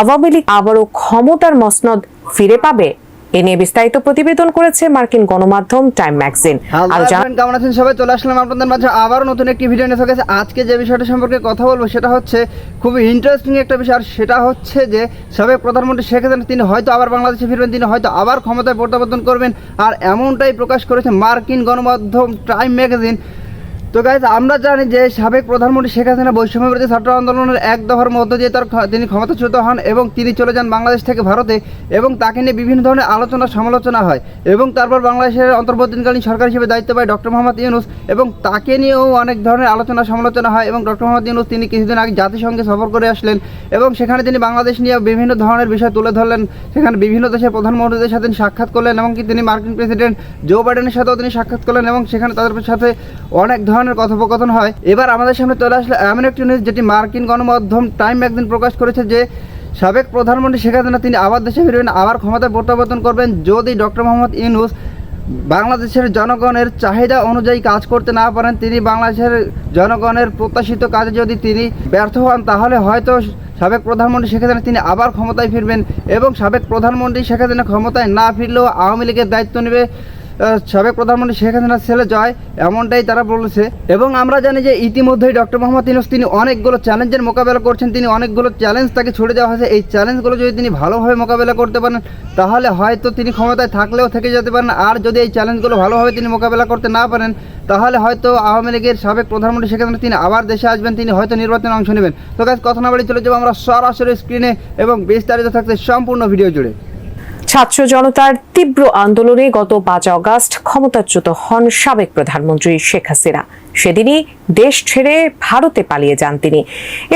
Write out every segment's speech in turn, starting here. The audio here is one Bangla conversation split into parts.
আওয়ামী লীগ আবারও ক্ষমতার মসনদ ফিরে পাবে? এ নিয়ে বিস্তারিত প্রতিবেদন করেছে মার্কিন গণমাধ্যম টাইম ম্যাগাজিন। আর কেমন আছেন সবাই চলে আসলাম আপনাদের মাঝে আবারও নতুন একটি ভিডিও নিয়ে। গেছে আজকে যে বিষয়টা সম্পর্কে কথা বলব সেটা হচ্ছে খুবই ইন্টারেস্টিং একটা বিষয়। আর সেটা হচ্ছে যে সাবেক প্রধানমন্ত্রী শেখ হাসিনা তিনি হয়তো আবার বাংলাদেশে ফিরবেন তিনি হয়তো আবার ক্ষমতায় প্রত্যাবর্তন করবেন। আর এমনটাই প্রকাশ করেছে মার্কিন গণমাধ্যম টাইম ম্যাগাজিন। তো গাইজ আমরা জানি যে সাবেক প্রধানমন্ত্রী শেখ হাসিনা বৈষম্য বিরোধী ছাত্র আন্দোলনের এক দফার মধ্য দিয়ে তার তিনি ক্ষমতাচ্যুত হন এবং তিনি চলে যান বাংলাদেশ থেকে ভারতে এবং তাকে নিয়ে বিভিন্ন ধরনের আলোচনা সমালোচনা হয় এবং তারপর বাংলাদেশের অন্তর্বর্তীকালীন সরকার হিসেবে দায়িত্ব পায় ডক্টর মোহাম্মদ ইউনুস এবং তাকে নিয়েও অনেক ধরনের আলোচনা সমালোচনা হয় এবং ডক্টর মোহাম্মদ ইউনুস তিনি কিছুদিন আগে জাতিসংঘে সফর করে আসলেন এবং সেখানে তিনি বাংলাদেশ নিয়ে বিভিন্ন ধরনের বিষয় তুলে ধরলেন। সেখানে বিভিন্ন দেশের প্রধানমন্ত্রীদের সাথে সাক্ষাৎ করলেন এবং কি তিনি মার্কিন প্রেসিডেন্ট জো বাইডেনের সাথেও তিনি সাক্ষাৎ করলেন এবং সেখানে তাদের সাথে অনেক ধরনের কথোপকথন হয়। এবার আমাদের সামনে চলে আসলে এমন একটি নিউজ যেটি মার্কিন গণমাধ্যম টাইম একদিন প্রকাশ করেছে যে, সাবেক প্রধানমন্ত্রী শেখ হাসিনা, তিনি আবার দেশে ফিরবেন আবার ক্ষমতায় প্রত্যাবর্তন করবেন যদি ডক্টর মোহাম্মদ ইউনুস বাংলাদেশের জনগণের চাহিদা অনুযায়ী কাজ করতে না পারেন, তিনি বাংলাদেশের জনগণের প্রত্যাশিত কাজে যদি তিনি ব্যর্থ হন, তাহলে হয়তো সাবেক প্রধানমন্ত্রী শেখ হাসিনা, তিনি আবার ক্ষমতায় ফিরবেন এবং সাবেক প্রধানমন্ত্রী শেখ হাসিনা ক্ষমতায় না ফিরলেও আওয়ামী লীগের দায়িত্ব নেবে। সাবেক প্রধানমন্ত্রী শেখ হাসিনার ছেলে জয়, এমনটাই তারা বলেছে। এবং আমরা জানি যে ইতিমধ্যেই ডক্টর মোহাম্মদ ইউনুস, তিনি অনেকগুলো চ্যালেঞ্জের মোকাবেলা করছেন, তিনি অনেকগুলো চ্যালেঞ্জ তাকে ছুড়ে দেওয়া হয়েছে। এই চ্যালেঞ্জগুলো যদি তিনি ভালোভাবে মোকাবেলা করতে পারেন, তাহলে হয়তো তিনি ক্ষমতায় থাকলেও থেকে যেতে পারেন। আর যদি এই চ্যালেঞ্জগুলো ভালোভাবে তিনি মোকাবেলা করতে না পারেন, তাহলে হয়তো আওয়ামী লীগের সাবেক প্রধানমন্ত্রী শেখ হাসিনা, তিনি আবার দেশে আসবেন, তিনি হয়তো নির্বাচনে অংশ নেবেন। তো কাজ কথা না বাড়ি চলে যাব আমরা সরাসরি স্ক্রিনে এবং বিস্তারিত থাকছে সম্পূর্ণ ভিডিও জুড়ে। ছাত্র জনতার তীব্র আন্দোলনে গত পাঁচ অগাস্ট ক্ষমতাচ্যুত হন সাবেক প্রধানমন্ত্রী শেখ হাসিনা। সেদিনই দেশ ছেড়ে ভারতে পালিয়ে যান তিনি।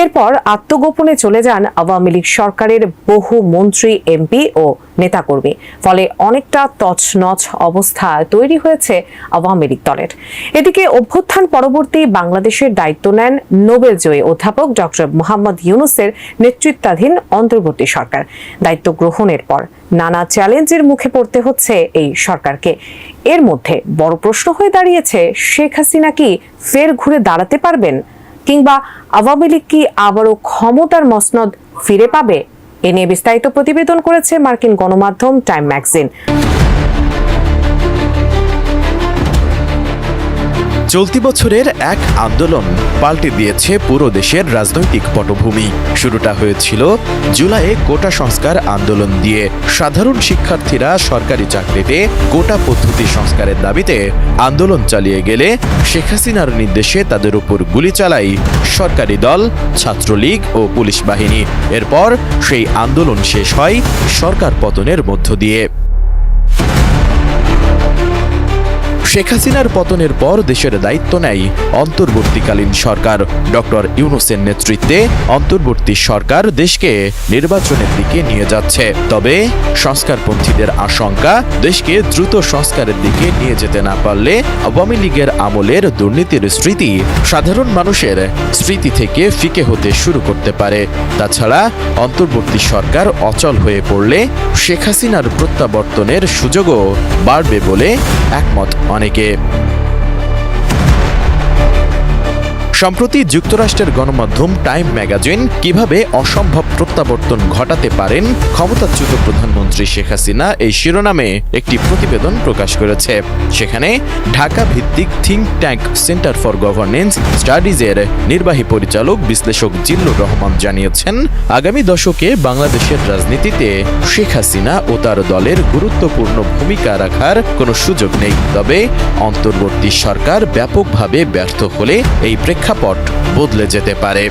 এরপর আত্মগোপনে চলে যান আওয়ামী লীগ সরকারের বহু মন্ত্রী এমপি ও নেতাকর্মী। ফলে অনেকটা তছনছ অবস্থা তৈরি হয়েছে আওয়ামী লীগ দলের। এদিকে অভ্যুত্থান পরবর্তী বাংলাদেশের দায়িত্ব নেন নোবেল জয়ী অধ্যাপক ডক্টর মোহাম্মদ ইউনুসের নেতৃত্বাধীন অন্তর্বর্তী সরকার। দায়িত্ব গ্রহণের পর নানা চ্যালেঞ্জের মুখে পড়তে হচ্ছে এই সরকারকে। এর মধ্যে বড় প্রশ্ন হয়ে দাঁড়িয়েছে, শেখ হাসিনা কি ফের ঘুরে দাঁড়াতে পারবেন? কিংবা আওয়ামী লীগ কি আবারও ক্ষমতার মসনদ ফিরে পাবে? এ নিয়ে বিস্তারিত প্রতিবেদন করেছে মার্কিন গণমাধ্যম টাইম ম্যাগাজিন। চলতি বছরের এক আন্দোলন পাল্টে দিয়েছে পুরো দেশের রাজনৈতিক পটভূমি। শুরুটা হয়েছিল জুলাইয়ে কোটা সংস্কার আন্দোলন দিয়ে। সাধারণ শিক্ষার্থীরা সরকারি চাকরিতে কোটা পদ্ধতি সংস্কারের দাবিতে আন্দোলন চালিয়ে গেলে শেখ হাসিনার নির্দেশে তাদের উপর গুলি চালাই সরকারি দল, ছাত্রলীগ ও পুলিশ বাহিনী। এরপর সেই আন্দোলন শেষ হয় সরকার পতনের মধ্য দিয়ে। শেখ হাসিনার পতনের পর দেশের দায়িত্ব নেয় অন্তর্বর্তীকালীন সরকার। ডক্টর ইউনুসের নেতৃত্বে অন্তর্বর্তী সরকার দেশকে নির্বাচনের দিকে নিয়ে যাচ্ছে। তবে সংস্কারপন্থীদের আশঙ্কা, দেশকে দ্রুত সংস্কারের দিকে নিয়ে যেতে না পারলে আওয়ামী লীগের আমলের দুর্নীতির স্মৃতি সাধারণ মানুষের স্মৃতি থেকে ফিকে হতে শুরু করতে পারে। তাছাড়া অন্তর্বর্তী সরকার অচল হয়ে পড়লে শেখ হাসিনার প্রত্যাবর্তনের সুযোগও বাড়বে বলে একমত অনেকে সম্প্রতি যুক্তরাষ্ট্রের গণমাধ্যম টাইম ম্যাগাজিন কীভাবে অসম্ভব প্রত্যাবর্তন ঘটাতে পারেন ক্ষমতাচ্যুত প্রধানমন্ত্রী শেখ হাসিনা এই শিরোনামে একটি প্রতিবেদন প্রকাশ করেছে। সেখানে ঢাকা ভিত্তিক think tank centre for governance স্টাডিজের নির্বাহী পরিচালক, বিশ্লেষক জিল্লুর রহমান জানিয়েছেন, আগামী দশকে বাংলাদেশের রাজনীতিতে শেখ হাসিনা ও তার দলের গুরুত্বপূর্ণ ভূমিকা রাখার কোনো সুযোগ নেই। তবে অন্তর্বর্তী সরকার ব্যাপকভাবে ব্যর্থ হলে এই প্রেক্ষাপট বদলে যেতে পারে।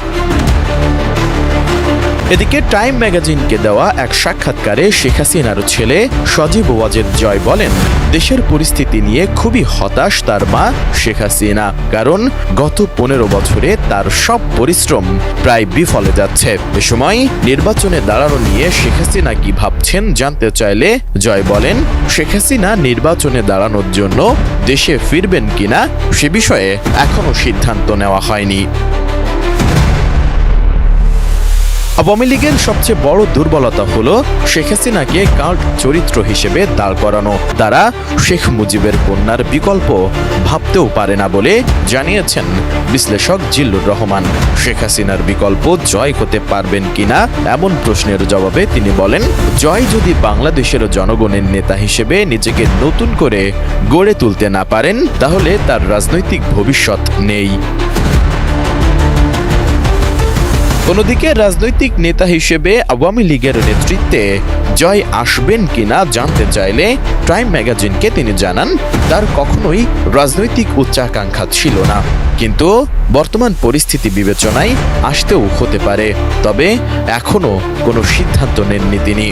এদিকে টাইম ম্যাগাজিনকে দেওয়া এক সাক্ষাৎকারে শেখ হাসিনার ছেলে সজীব ওয়াজেদ জয় বলেন, দেশের পরিস্থিতি নিয়ে খুবই হতাশ তার মা শেখ হাসিনা, কারণ গত পনেরো বছরে তার সব পরিশ্রম প্রায় বিফলে যাচ্ছে। এ সময় নির্বাচনে দাঁড়ানো নিয়ে শেখ হাসিনা কি ভাবছেন জানতে চাইলে জয় বলেন, শেখ হাসিনা নির্বাচনে দাঁড়ানোর জন্য দেশে ফিরবেন কিনা সে বিষয়ে এখনও সিদ্ধান্ত নেওয়া হয়নি। আওয়ামী লীগের সবচেয়ে বড় দুর্বলতা হলো শেখ হাসিনাকে কাল্ট চরিত্র হিসেবে দাঁড় করানো। তারা শেখ মুজিবের কন্যার বিকল্প ভাবতেও পারে না বলে জানিয়েছেন বিশ্লেষক জিল্লুর রহমান। শেখ হাসিনার বিকল্প জয় হতে পারবেন কিনা এমন প্রশ্নের জবাবে তিনি বলেন, জয় যদি বাংলাদেশের জনগণের নেতা হিসেবে নিজেকে নতুন করে গড়ে তুলতে না পারেন, তাহলে তার রাজনৈতিক ভবিষ্যৎ নেই। অন্যদিকে রাজনৈতিক নেতা হিসেবে আওয়ামী লীগের নেতৃত্বে জয় আসবেন কিনা জানতে চাইলে টাইম ম্যাগাজিনকে তিনি জানান, তার কখনোই রাজনৈতিক উচ্চাকাঙ্ক্ষা ছিল না। কিন্তু বর্তমান পরিস্থিতি বিবেচনায় আসতেও হতে পারে, তবে এখনও কোনো সিদ্ধান্ত নেননি তিনি।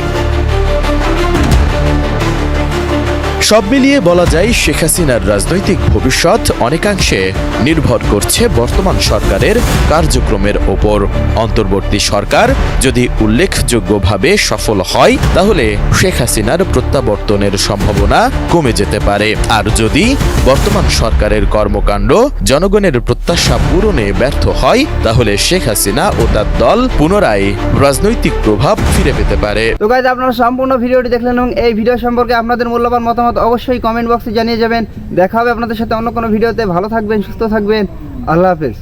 সব মিলিয়ে বলা যায় শেখ হাসিনার রাজনৈতিক ভবিষ্যৎ অনেকাংশে নির্ভর করছে বর্তমান সরকারের কার্যক্রমের ওপর। অন্তর্বর্তী সরকার যদি উল্লেখযোগ্যভাবে সফল হয়, তাহলে শেখ হাসিনার প্রত্যাবর্তনের সম্ভাবনা কমে যেতে পারে। আর যদি বর্তমান সরকারের কর্মকাণ্ড জনগণের প্রত্যাশা পূরণে ব্যর্থ হয়, তাহলে শেখ হাসিনা ও তার দল পুনরায় রাজনৈতিক প্রভাব ফিরে পেতে পারে। আপনারা সম্পূর্ণ ভিডিওটি দেখলেন এবং এই ভিডিও সম্পর্কে আপনাদের মূল্যবান মতামত অবশ্যই কমেন্ট বক্সে জানিয়ে যাবেন। দেখা হবে আপনাদের সাথে অন্য কোনো ভিডিওতে। ভালো থাকবেন, সুস্থ থাকবেন। আল্লাহ হাফেজ।